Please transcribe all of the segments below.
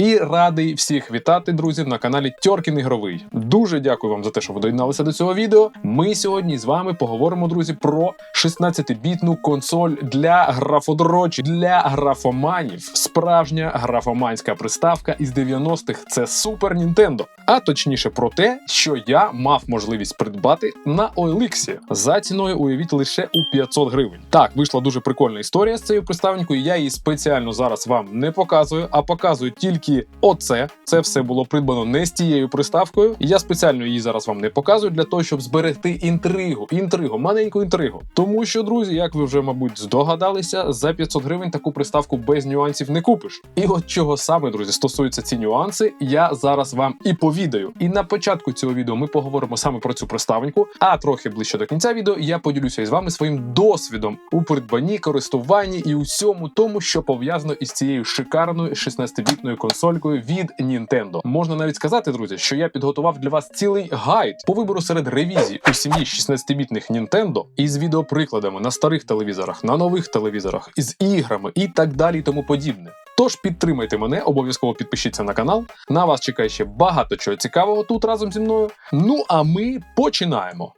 і радий всіх вітати, друзів, на каналі Тьоркін Ігровий. Дуже дякую вам за те, що ви доєдналися до цього відео. Ми сьогодні з вами поговоримо, друзі, про 16-бітну консоль для графодрочі, для графоманів. Справжня графоманська приставка із 90-х це Super Nintendo. А точніше про те, що я мав можливість придбати на OLX за ціною уявіть лише у 500 гривень. Так, вийшла дуже прикольна історія з цією приставкою. Я її спеціально зараз вам не показую, а показую тільки оце. Це все було придбано не з тією приставкою. Я спеціально її зараз вам не показую для того, щоб зберегти інтригу, інтригу, маленьку інтригу. Тому що, друзі, як ви вже мабуть здогадалися, за 500 гривень таку приставку без нюансів не купиш. І от чого саме, друзі, стосуються ці нюанси, я зараз вам і повідаю. І на початку цього відео ми поговоримо саме про цю приставоньку. А трохи ближче до кінця відео я поділюся із вами своїм досвідом у придбанні, користуванні і усьому тому, що пов'язано із цією шикарною 16-бітною консолькою від Nintendo. Можна навіть сказати, друзі, що я підготував для вас цілий гайд по вибору серед ревізій у сім'ї 16-бітних Nintendo із відеоприкладами на старих телевізорах, на нових телевізорах, із іграми і так далі, тому подібне. Тож підтримайте мене, обов'язково підпишіться на канал. На вас чекає ще багато чого цікавого тут разом зі мною. Ну а ми починаємо.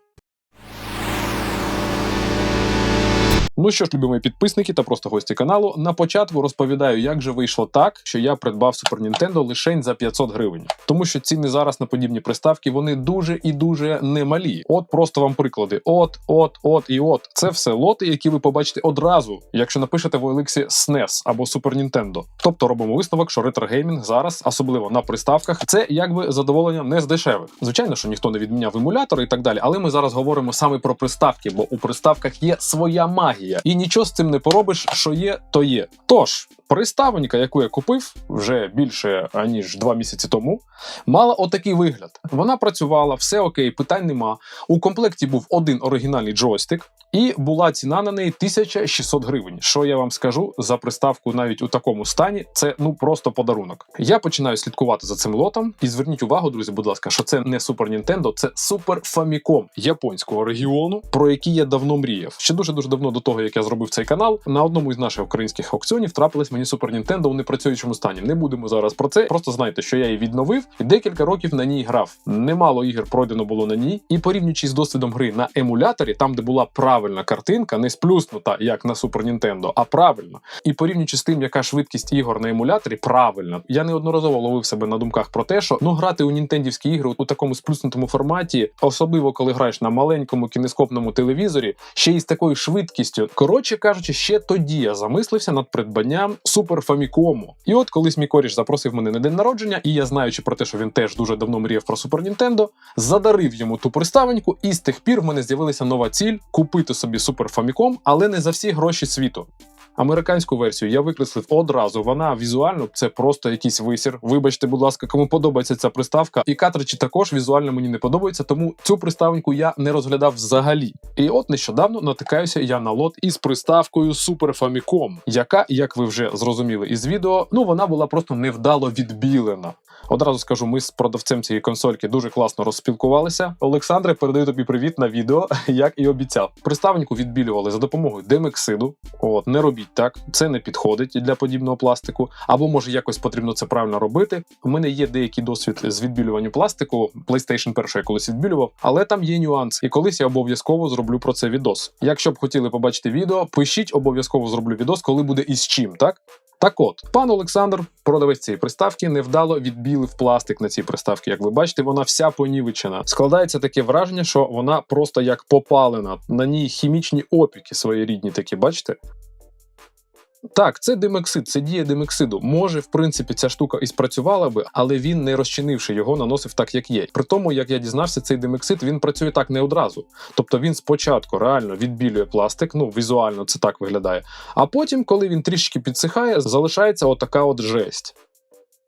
Ну що ж, любі мої підписники та просто гості каналу. На початку розповідаю, як же вийшло так, що я придбав Super Nintendo лише за 500 гривень. Тому що ціни зараз на подібні приставки вони дуже і дуже немалі. От просто вам приклади: от, от, от і от. Це все лоти, які ви побачите одразу, якщо напишете в OLX SNES або Super Nintendo. Тобто робимо висновок, що ретрогеймінг зараз, особливо на приставках, це якби задоволення не з дешевих. Звичайно, що ніхто не відміняв емулятори і так далі, але ми зараз говоримо саме про приставки, бо у приставках є своя магія, і нічого з цим не поробиш, що є, то є. Тож. Приставонька, яку я купив вже більше аніж два місяці тому, мала отакий вигляд. Вона працювала, все окей, питань нема. У комплекті був один оригінальний джойстик, і була ціна на неї 1600 гривень. Що я вам скажу за приставку навіть у такому стані, це ну просто подарунок. Я починаю слідкувати за цим лотом. І зверніть увагу, друзі, будь ласка, що це не Super Nintendo, це Super Famicom японського регіону, про який я давно мріяв. Ще дуже дуже давно до того, як я зробив цей канал, на одному із наших українських аукціонів трапилась мені Super Nintendo у непрацюючому стані. Не будемо зараз про це. Просто знайте, що я її відновив і декілька років на ній грав. Немало ігор пройдено було на ній, і порівнюючи з досвідом гри на емуляторі, там де була правильна картинка, не сплюснута, як на Super Nintendo, а правильно. І порівнюючи з тим, яка швидкість ігор на емуляторі, правильно. Я неодноразово ловив себе на думках про те, що ну грати у нінтендівські ігри у такому сплюснутому форматі, особливо коли граєш на маленькому кінескопному телевізорі, ще й з такою швидкістю. Коротше кажучи, ще тоді я замислився над придбанням Super Фамікому. І от колись мій коріш запросив мене на день народження, і я, знаючи про те, що він теж дуже давно мріяв про Супер Нінтендо, задарив йому ту приставеньку, і з тих пір в мене з'явилася нова ціль купити собі Супер Фаміком, але не за всі гроші світу. Американську версію я викреслив одразу. Вона візуально це просто якийсь висір. Вибачте, будь ласка, кому подобається ця приставка. І картриджі також візуально мені не подобаються, тому цю приставку я не розглядав взагалі. І от нещодавно натикаюся я на лот із приставкою Super Famicom, яка, як ви вже зрозуміли із відео, ну вона була просто невдало відбілена. Одразу скажу, ми з продавцем цієї консольки дуже класно розспілкувалися. Олександре, передаю тобі привіт на відео, як і обіцяв. Приставнику відбілювали за допомогою демексиду. От не робіть так, це не підходить для подібного пластику. Або може якось потрібно це правильно робити. У мене є деякий досвід з відбілювання пластику. PlayStation 1 я колись відбілював, але там є нюанс. І колись я обов'язково зроблю про це відос. Якщо б хотіли побачити відео, пишіть, обов'язково зроблю відос, коли буде із чим, так? Так от, пан Олександр, продавець цієї приставки, невдало відбілив пластик на цій приставці. Як ви бачите, вона вся понівечена. Складається таке враження, що вона просто як попалена. На ній хімічні опіки своєрідні такі, бачите? Так, це димексид, це дія димексиду. Може, в принципі, ця штука і спрацювала би, але він, не розчинивши його, наносив так, як є. При тому, як я дізнався, цей димексид він працює так не одразу. Тобто він спочатку реально відбілює пластик, ну візуально це так виглядає. А потім, коли він трішки підсихає, залишається отака от жесть.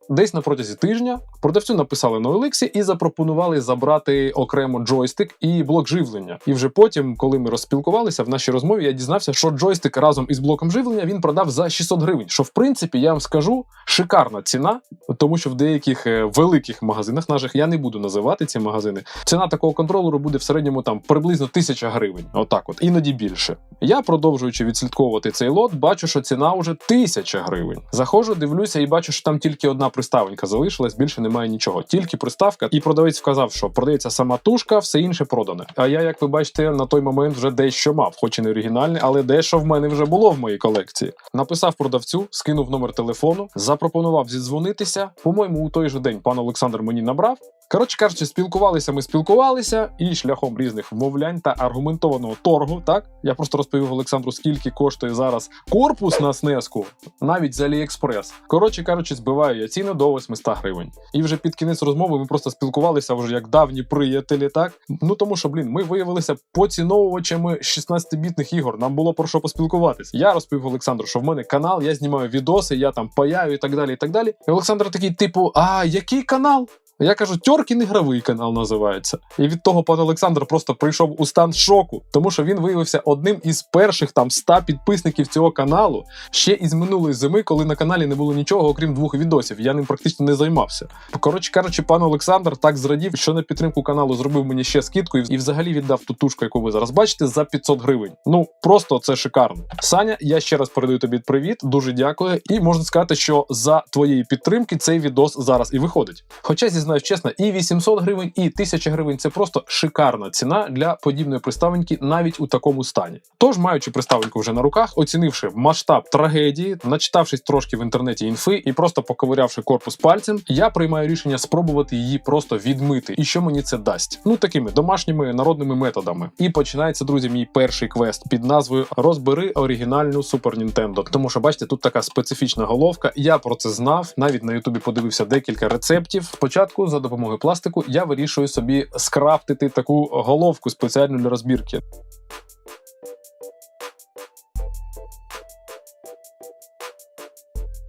Десь на протязі тижня продавцю написали на OLX і запропонували забрати окремо джойстик і блок живлення. І вже потім, коли ми розспілкувалися в нашій розмові, я дізнався, що джойстик разом із блоком живлення він продав за 600 гривень. Що в принципі я вам скажу шикарна ціна, тому що в деяких е, великих магазинах наших я не буду називати ці магазини. Ціна такого контролеру буде в середньому там приблизно 1000 гривень. Отак, от іноді більше. Я продовжуючи відслідковувати цей лот, бачу, що ціна вже 1000 гривень. Заходжу, дивлюся і бачу, що там тільки одна приставонька залишилась, більше немає нічого. Тільки приставка, і продавець вказав, що продається сама тушка, все інше продане. А я, як ви бачите, на той момент вже дещо мав, хоч і не оригінальне, але дещо в мене вже було в моїй колекції. Написав продавцю, скинув номер телефону, запропонував зідзвонитися. По-моєму, у той же день пан Олександр мені набрав. Коротше кажучи, спілкувалися ми спілкувалися, і шляхом різних вмовлянь та аргументованого торгу. Так я просто розповів Олександру, скільки коштує зараз корпус на снеску, навіть з Аліекспрес. Коротше кажучи, збиваю я ціну до 800 гривень. І вже під кінець розмови ми просто спілкувалися вже як давні приятелі. Так ну тому що, блін, ми виявилися поціновувачами 16-бітних ігор. Нам було про що поспілкуватись. Я розповів Олександру, що в мене канал, я знімаю відоси, я там паяю і так далі. І так далі. І Олександр такий, типу, а який канал? Я кажу, Тьоркін ігровий канал називається. І від того пан Олександр просто прийшов у стан шоку, тому що він виявився одним із перших там 100 підписників цього каналу ще із минулої зими, коли на каналі не було нічого, окрім двох відосів. Я ним практично не займався. Коротше кажучи, пан Олександр так зрадів, що на підтримку каналу зробив мені ще скидку і взагалі віддав ту тушку, яку ви зараз бачите, за 500 гривень. Ну просто це шикарно. Саня, я ще раз передаю тобі привіт, дуже дякую. І можна сказати, що за твоєї підтримки цей відос зараз і виходить. Хоча зізнаюсь чесно, і 800 гривень, і 1000 гривень це просто шикарна ціна для подібної приставоньки навіть у такому стані. Тож, маючи приставоньку вже на руках, оцінивши масштаб трагедії, начитавшись трошки в інтернеті інфи і просто поковирявши корпус пальцем, я приймаю рішення спробувати її просто відмити. І що мені це дасть? Ну такими домашніми народними методами. І починається, друзі, мій перший квест під назвою Розбери оригінальну Super Nintendo. Тому що бачите, тут така специфічна головка. Я про це знав. Навіть на Ютубі подивився декілька рецептів. Спочатку за допомогою пластику я вирішую собі скрафтити таку головку спеціальну для розбірки.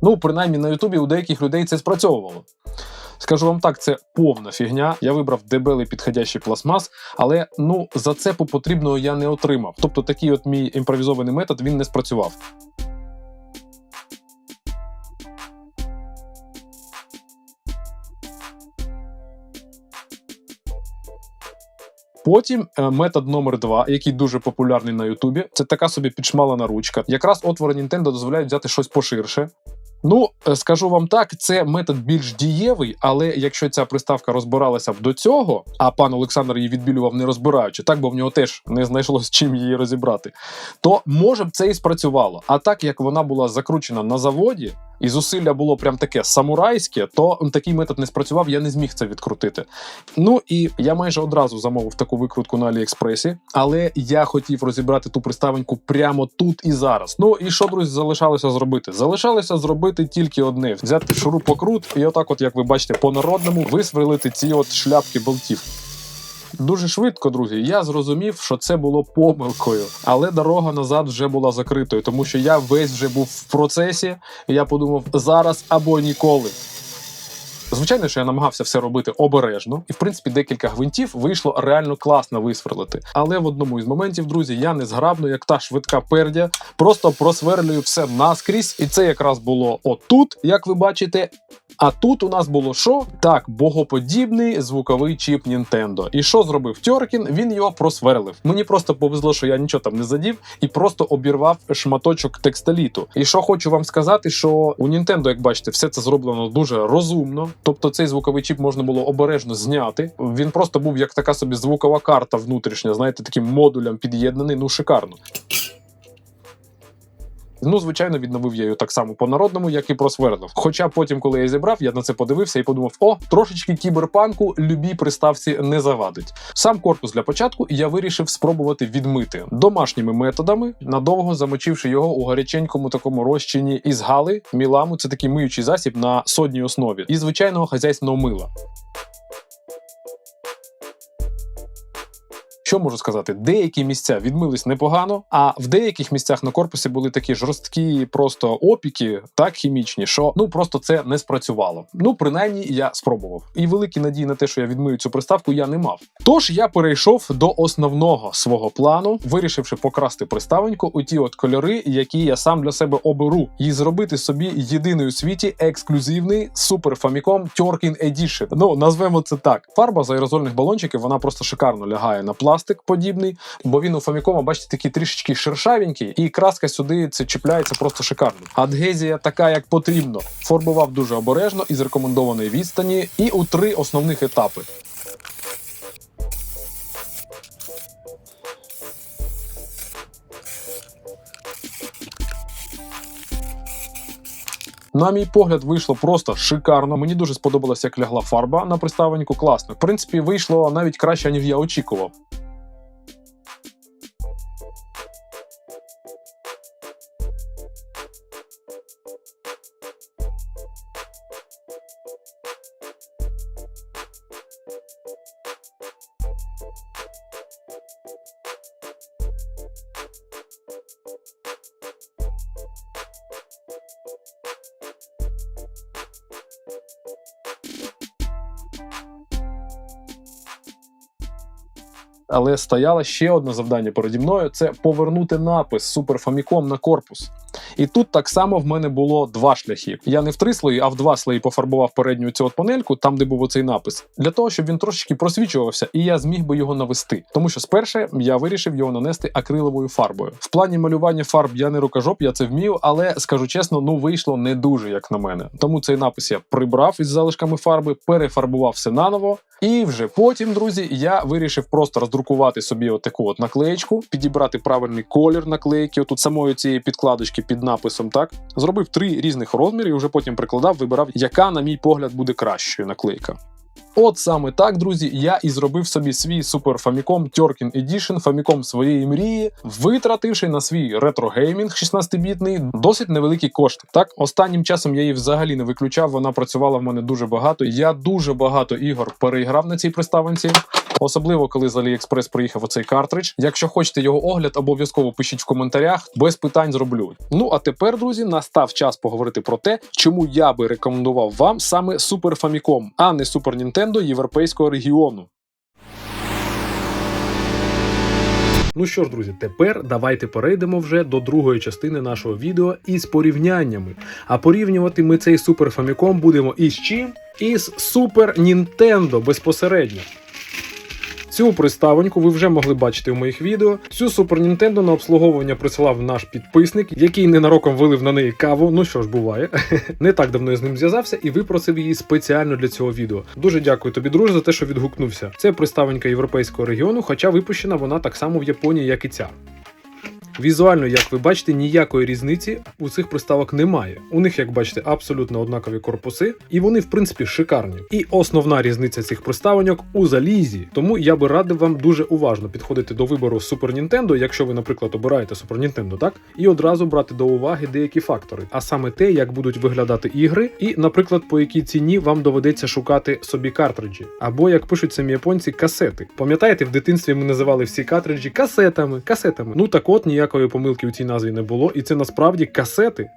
Ну, принаймні на Ютубі у деяких людей це спрацьовувало. Скажу вам так, це повна фігня. Я вибрав дебелий підходящий пластмас, але ну зацепу потрібного я не отримав. Тобто такий от мій імпровізований метод він не спрацював. Потім е, метод номер два, який дуже популярний на Ютубі, це така собі підшмалена ручка. Якраз отвори Nintendo дозволяють взяти щось поширше. Ну, е, скажу вам так, це метод більш дієвий, але якщо ця приставка розбиралася б до цього, а пан Олександр її відбілював не розбираючи, так бо в нього теж не знайшлося чим її розібрати, то може б це і спрацювало. А так як вона була закручена на заводі, і зусилля було прям таке самурайське, то такий метод не спрацював, я не зміг це відкрутити. Ну і я майже одразу замовив таку викрутку на Аліекспресі, але я хотів розібрати ту приставоньку прямо тут і зараз. Ну і що, друзі, залишалося зробити? Залишалося зробити тільки одне: взяти шурупокрут, і отак, от як ви бачите, по народному висверлити ці от шляпки болтів. Дуже швидко, друзі, я зрозумів, що це було помилкою, але дорога назад вже була закритою, тому що я весь вже був в процесі, і я подумав зараз або ніколи. Звичайно, що я намагався все робити обережно, і в принципі декілька гвинтів вийшло реально класно висверлити. Але в одному із моментів, друзі, я незграбно, як та швидка пердя, просто просверлюю все наскрізь, і це якраз було отут, як ви бачите. А тут у нас було що? Так, богоподібний звуковий чіп Nintendo. І що зробив Тьоркін? Він його просверлив. Мені просто повезло, що я нічого там не задів, і просто обірвав шматочок текстоліту. І що хочу вам сказати, що у Nintendo, як бачите, все це зроблено дуже розумно. Тобто цей звуковий чіп можна було обережно зняти. Він просто був як така собі звукова карта внутрішня, знаєте, таким модулям під'єднаний. Ну шикарно. Ну, звичайно, відновив я її так само по народному, як і просвернув. Хоча потім, коли я зібрав, я на це подивився і подумав: о, трошечки кіберпанку любій приставці не завадить. Сам корпус для початку я вирішив спробувати відмити домашніми методами, надовго замочивши його у гаряченькому такому розчині із гали, міламу. Це такий миючий засіб на содній основі, і звичайного хазяйського мила. Що можу сказати? Деякі місця відмились непогано, а в деяких місцях на корпусі були такі жорсткі просто опіки, так хімічні, що ну просто це не спрацювало. Ну, принаймні, я спробував. І великі надії на те, що я відмию цю приставку, я не мав. Тож я перейшов до основного свого плану, вирішивши покрасти приставоньку у ті от кольори, які я сам для себе оберу, і зробити собі єдиний у світі ексклюзивний Super Famicom Turkin Edition. Ну назвемо це так. Фарба з аерозольних балончиків вона просто шикарно лягає на пластик пластик подібний, бо він у Famicom, бачите, такий трішечки шершавенький, і краска сюди це чіпляється просто шикарно. Адгезія така, як потрібно. Фарбував дуже обережно із рекомендованої відстані і у три основних етапи. На мій погляд, вийшло просто шикарно. Мені дуже сподобалося, як лягла фарба на приставоньку. Класно. В принципі, вийшло навіть краще, ніж я очікував. Але стояло ще одне завдання переді мною: це повернути напис Super Famicom на корпус. І тут так само в мене було два шляхи. Я не в три слої, а в два слої пофарбував передню цю от панельку, там де був оцей напис, для того, щоб він трошечки просвічувався, і я зміг би його навести. Тому що сперше я вирішив його нанести акриловою фарбою. В плані малювання фарб я не рукожоп, я це вмію, але скажу чесно, ну вийшло не дуже, як на мене. Тому цей напис я прибрав із залишками фарби, перефарбував все наново. І вже потім, друзі, я вирішив просто роздрукувати собі отаку от наклеєчку, підібрати правильний колір наклейки, отут самої цієї підкладочки під написом. Так зробив три різних розміри і вже потім прикладав, вибирав, яка, на мій погляд, буде кращою наклейка. От саме так, друзі, я і зробив собі свій Super Famicom Turkin Edition, Famicom своєї мрії, витративши на свій ретро-геймінг 16-бітний досить невеликі кошти. Так, останнім часом я її взагалі не виключав. Вона працювала в мене дуже багато. Я дуже багато ігор переіграв на цій приставанці. Особливо коли з AliExpress приїхав оцей картридж. Якщо хочете його огляд, обов'язково пишіть в коментарях, без питань зроблю. Ну а тепер, друзі, настав час поговорити про те, чому я би рекомендував вам саме Super Famicom, а не Super Nintendo європейського регіону. Ну що ж, друзі, тепер давайте перейдемо вже до другої частини нашого відео із порівняннями. А порівнювати ми цей Супер Фаміком будемо із чим? Із Супер Нінтендо безпосередньо. Цю приставоньку ви вже могли бачити у моїх відео. Цю Super Nintendo на обслуговування присилав наш підписник, який ненароком вилив на неї каву. Ну що ж, буває. Не так давно я з ним зв'язався і випросив її спеціально для цього відео. Дуже дякую тобі, друже, за те, що відгукнувся. Це приставонька європейського регіону, хоча випущена вона так само в Японії, як і ця. Візуально, як ви бачите, ніякої різниці у цих приставок немає. У них, як бачите, абсолютно однакові корпуси, і вони, в принципі, шикарні. І основна різниця цих приставоньок у залізі. Тому я би радив вам дуже уважно підходити до вибору Super Nintendo, якщо ви, наприклад, обираєте Super Nintendo, так? І одразу брати до уваги деякі фактори, а саме те, як будуть виглядати ігри, і, наприклад, по якій ціні вам доведеться шукати собі картриджі, або як пишуть самі японці, касети. Пам'ятаєте, в дитинстві ми називали всі картриджі касетами, касетами. Ну так от ніяк ніякої помилки у цій назві не було, і це насправді касети.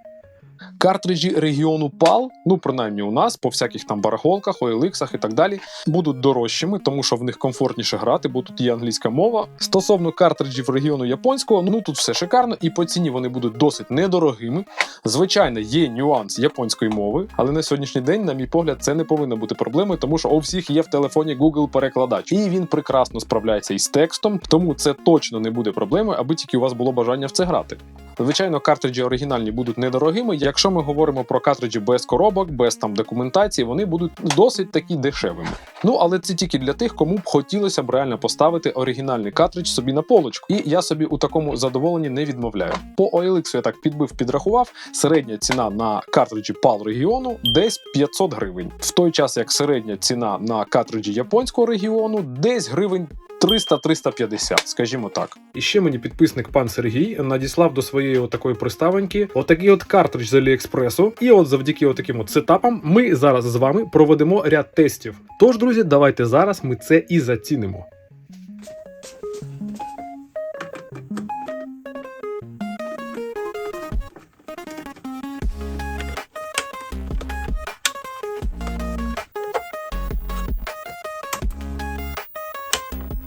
Картриджі регіону PAL, ну принаймні у нас, по всяких там барахолках, OLX і так далі, будуть дорожчими, тому що в них комфортніше грати, бо тут є англійська мова. Стосовно картриджів регіону японського, ну тут все шикарно, і по ціні вони будуть досить недорогими. Звичайно, є нюанс японської мови, але на сьогоднішній день, на мій погляд, це не повинно бути проблемою, тому що у всіх є в телефоні Google перекладач, і він прекрасно справляється із текстом, тому це точно не буде проблемою, аби тільки у вас було бажання в це грати. Звичайно, картриджі оригінальні будуть недорогими. Якщо ми говоримо про картриджі без коробок, без там документації, вони будуть досить такі дешевими. Ну але це тільки для тих, кому б хотілося б реально поставити оригінальний картридж собі на полочку. І я собі у такому задоволенні не відмовляю. По OLX я так підбив, підрахував. Середня ціна на картриджі PAL регіону десь 500 гривень. В той час як середня ціна на картриджі японського регіону десь гривень 300-350, скажімо так. І ще мені підписник пан Сергій надіслав до своєї отакої приставоньки отакий от картридж з Аліекспресу. І от завдяки отаким от сетапам ми зараз з вами проведемо ряд тестів. Тож, друзі, давайте зараз ми це і зацінимо.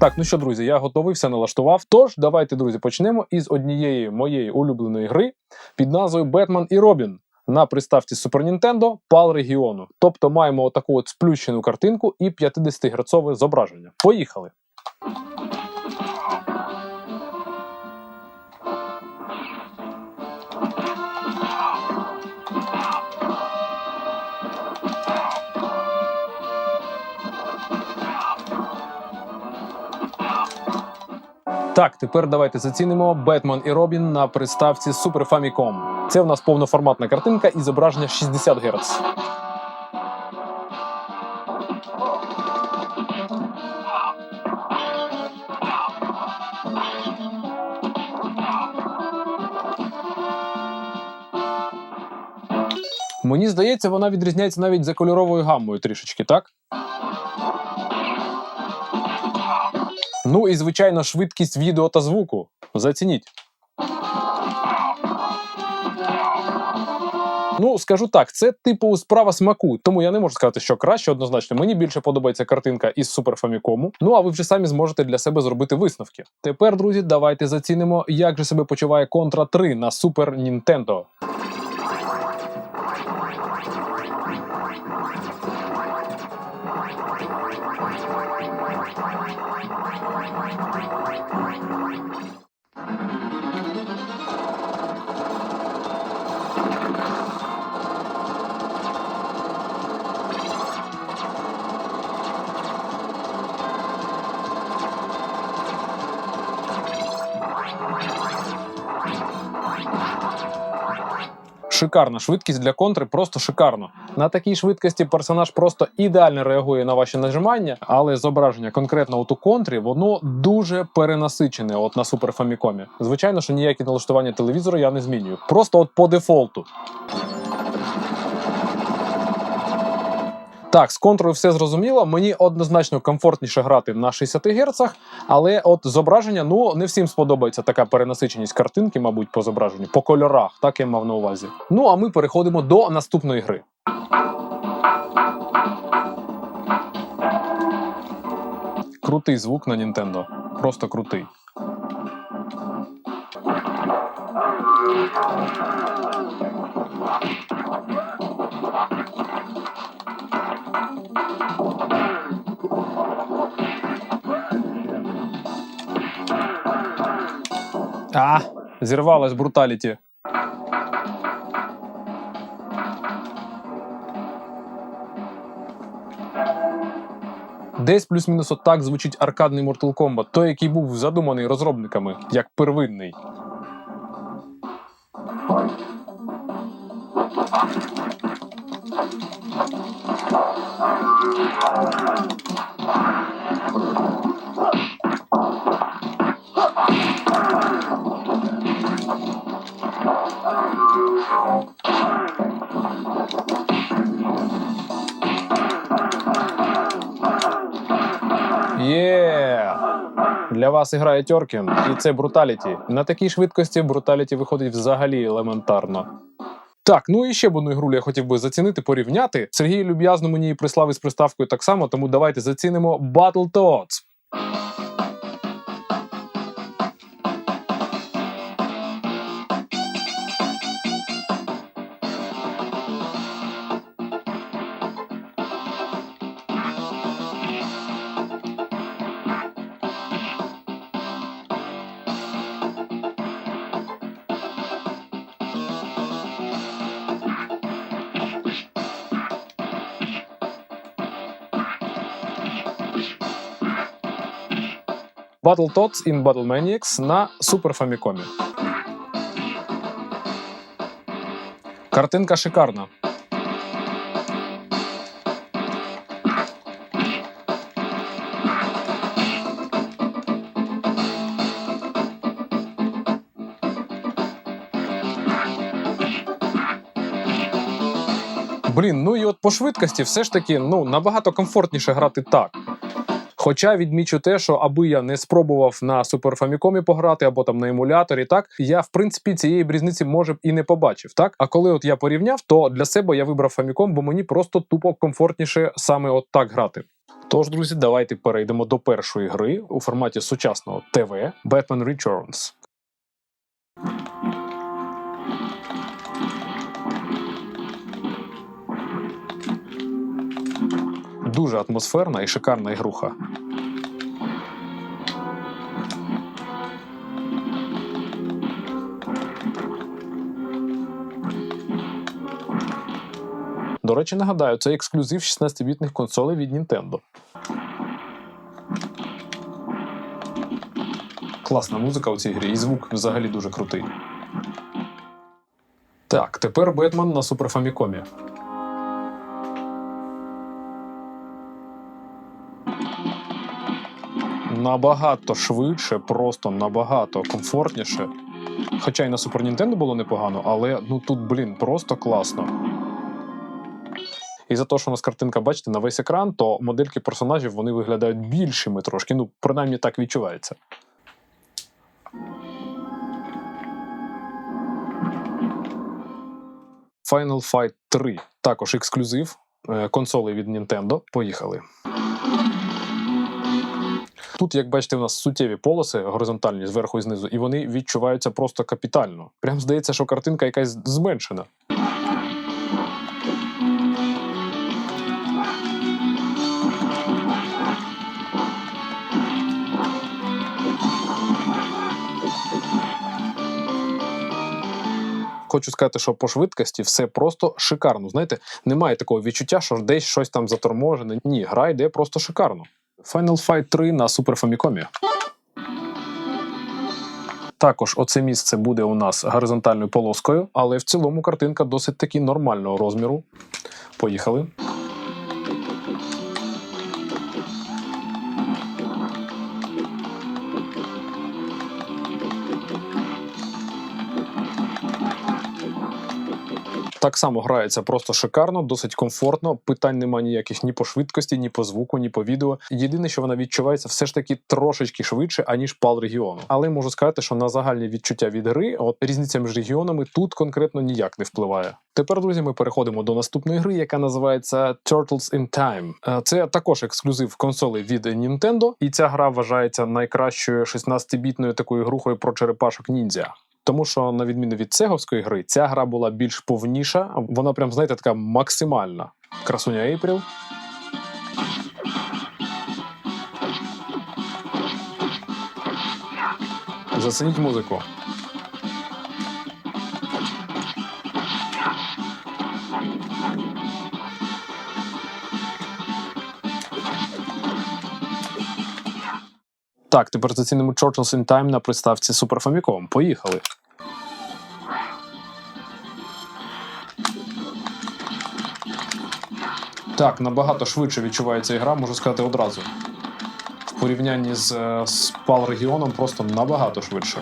Так, ну що, друзі, я готовий, налаштував. Тож, давайте, друзі, почнемо із однієї моєї улюбленої гри під назвою Бетмен і Робін на приставці Super Nintendo PAL регіону. Тобто маємо отаку от сплющену картинку і 50 герцове зображення. Поїхали! Так, тепер давайте зацінимо Бетмен і Робін на приставці Super Famicom. Це в нас повноформатна картинка і зображення 60 Гц. Мені здається, вона відрізняється навіть за кольоровою гаммою трішечки, так? Ну і звичайно, швидкість відео та звуку. Зацініть. Ну, скажу так, це типу справа смаку, тому я не можу сказати, що краще однозначно. Мені більше подобається картинка із Famicom. Ну а ви вже самі зможете для себе зробити висновки. Тепер, друзі, давайте зацінимо, як же себе почуває Contra 3 на Super Nintendo. Шикарна швидкість для контри, просто шикарно. На такій швидкості персонаж просто ідеально реагує на ваші нажимання, але зображення конкретно от у контрі воно дуже перенасичене от на суперфамікомі. Звичайно, що ніякі налаштування телевізору я не змінюю. Просто от по дефолту. Так, з контрою все зрозуміло. Мені однозначно комфортніше грати на 60 Гц, але от зображення, ну не всім сподобається така перенасиченість картинки, мабуть, по зображенню, по кольорах, так я мав на увазі. Ну а ми переходимо до наступної гри. Крутий звук на Nintendo. Просто крутий. А, зірвалась бруталіті. Десь плюс-мінус отак звучить аркадний Mortal Kombat, той, який був задуманий розробниками як первинний. Є! Для вас грає Тьоркін, і це бруталіті. На такій швидкості бруталіті виходить взагалі елементарно. Так, ну і ще б одну ігру я хотів би зацінити, порівняти. Сергій люб'язно мені прислав із приставкою так само, тому давайте зацінимо Battletoads. Battletoads in Battle Maniacs на Super Famicom. Картинка шикарна. Блін, ну і от по швидкості все ж таки ну, набагато комфортніше грати так. Хоча відмічу те, що аби я не спробував на Famicom пограти або там на емуляторі, так я в принципі цієї б різниці може б і не побачив. Так, а коли от я порівняв, то для себе я вибрав Famicom, бо мені просто тупо комфортніше саме от так грати. Тож, друзі, давайте перейдемо до першої гри у форматі сучасного ТВ Batman Returns. Дуже атмосферна і шикарна ігруха. До речі, нагадаю, це ексклюзив 16-бітних консолей від Nintendo. Класна музика у цій грі, і звук взагалі дуже крутий. Так, тепер Бетмен на Супер Фамікомі. Набагато швидше, просто набагато комфортніше. Хоча й на Супер Нінтендо було непогано, але ну тут, блін, просто класно. І за те, що у нас картинка, бачите, на весь екран, то модельки персонажів вони виглядають більшими трошки. Ну, принаймні так відчувається. Final Fight 3. Також ексклюзив е, консолей від Nintendo. Поїхали. Тут, як бачите, у нас суттєві полоси горизонтальні зверху і знизу, і вони відчуваються просто капітально. Прям здається, що картинка якась зменшена. Хочу сказати, що по швидкості все просто шикарно. Знаєте, немає такого відчуття, що десь щось там заторможене. Ні, гра йде просто шикарно. Final Fight 3 на Super Famicom. Також оце місце буде у нас горизонтальною полоскою, але в цілому картинка досить таки нормального розміру. Поїхали. Так само грається просто шикарно, досить комфортно. Питань нема ніяких ні по швидкості, ні по звуку, ні по відео. Єдине, що вона відчувається все ж таки трошечки швидше, аніж пал регіону. Але можу сказати, що на загальні відчуття від гри, от різниця між регіонами тут конкретно ніяк не впливає. Тепер, друзі, ми переходимо до наступної гри, яка називається Turtles in Time. Е, Це також ексклюзив консолей від Nintendo, і ця гра вважається найкращою 16-бітною такою грухою про черепашок ніндзя. Тому що, на відміну від цеговської гри, ця гра була більш повніша. Вона прям, знаєте, така максимальна. Красуня Ейпріл. Зацініть музику. Так, тепер зацінимо Churchill's in Time на приставці Super Famicom. Поїхали. Так, набагато швидше відчувається ігра, можу сказати одразу. В порівнянні з, е, з PAL регіоном просто набагато швидше.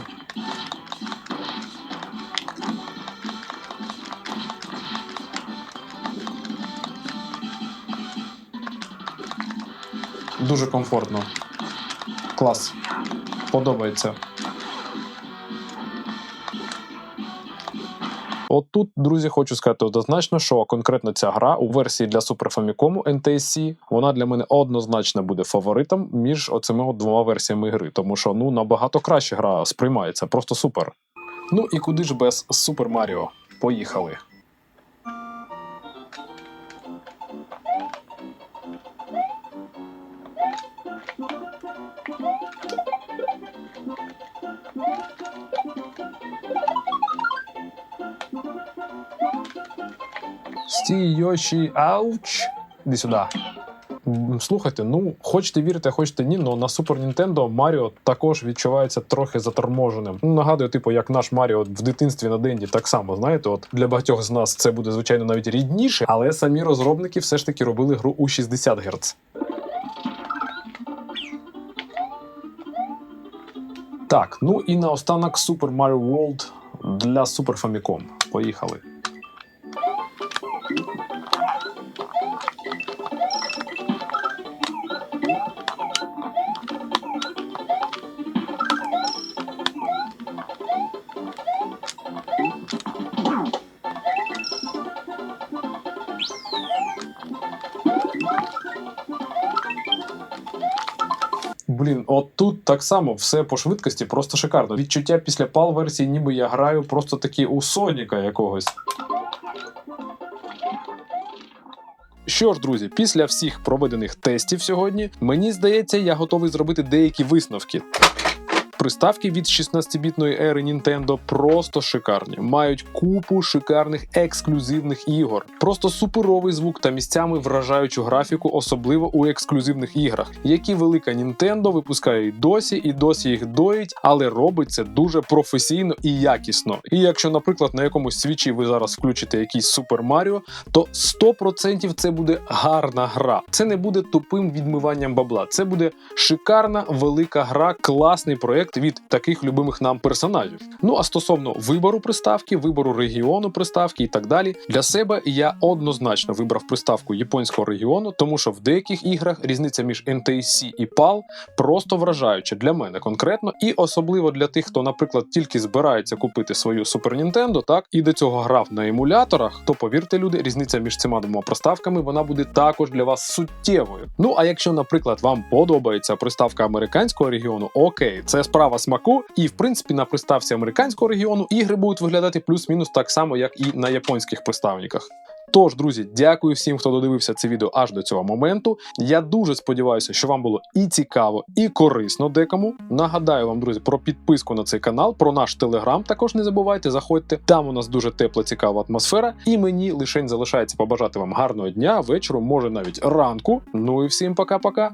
Дуже комфортно. Клас. Подобається. От тут, друзі, хочу сказати однозначно, що конкретно ця гра у версії для Super Famicom NTSC, вона для мене однозначно буде фаворитом між оцими двома версіями гри, тому що ну набагато краще гра сприймається, просто супер. Ну і куди ж без Super Mario? Поїхали. Стій, Йоші, ауч. Іди сюди. Слухайте, ну хочете вірити, хочете ні, але на Super Nintendo Маріо також відчувається трохи заторможеним. Ну, нагадую, типу, як наш Маріо в дитинстві на Денді, так само, знаєте, от для багатьох з нас це буде, звичайно, навіть рідніше, але самі розробники все ж таки робили гру у 60 Гц. Так, ну і наостанок Super Mario World для Super Famicom. Поїхали. Так само все по швидкості просто шикарно. Відчуття після пал версії, ніби я граю просто такі у Соніка якогось. Що ж, друзі, після всіх проведених тестів сьогодні, мені здається, я готовий зробити деякі висновки. Приставки від 16-бітної ери Nintendo просто шикарні, мають купу шикарних ексклюзивних ігор, просто суперовий звук та місцями вражаючу графіку, особливо у ексклюзивних іграх, які велика Nintendo випускає і досі, і досі їх доїть, але робить це дуже професійно і якісно. І якщо, наприклад, на якомусь свічі ви зараз включите якийсь Super Mario, то 100% це буде гарна гра. Це не буде тупим відмиванням бабла. Це буде шикарна велика гра, класний проект від таких любимих нам персонажів. Ну а стосовно вибору приставки, вибору регіону приставки і так далі, для себе я однозначно вибрав приставку японського регіону, тому що в деяких іграх різниця між NTSC і PAL просто вражаюча для мене конкретно, і особливо для тих, хто, наприклад, тільки збирається купити свою Super Nintendo, так і до цього грав на емуляторах, то повірте, люди, різниця між цими двома приставками вона буде також для вас суттєвою. Ну а якщо, наприклад, вам подобається приставка американського регіону, окей, це справа смаку, і в принципі на приставці американського регіону ігри будуть виглядати плюс-мінус так само, як і на японських приставниках. Тож, друзі, дякую всім, хто додивився це відео аж до цього моменту. Я дуже сподіваюся, що вам було і цікаво, і корисно декому. Нагадаю вам, друзі, про підписку на цей канал, про наш телеграм. Також не забувайте, заходьте. Там у нас дуже тепла, цікава атмосфера. І мені лишень залишається побажати вам гарного дня, вечору, може навіть ранку. Ну і всім пока-пока.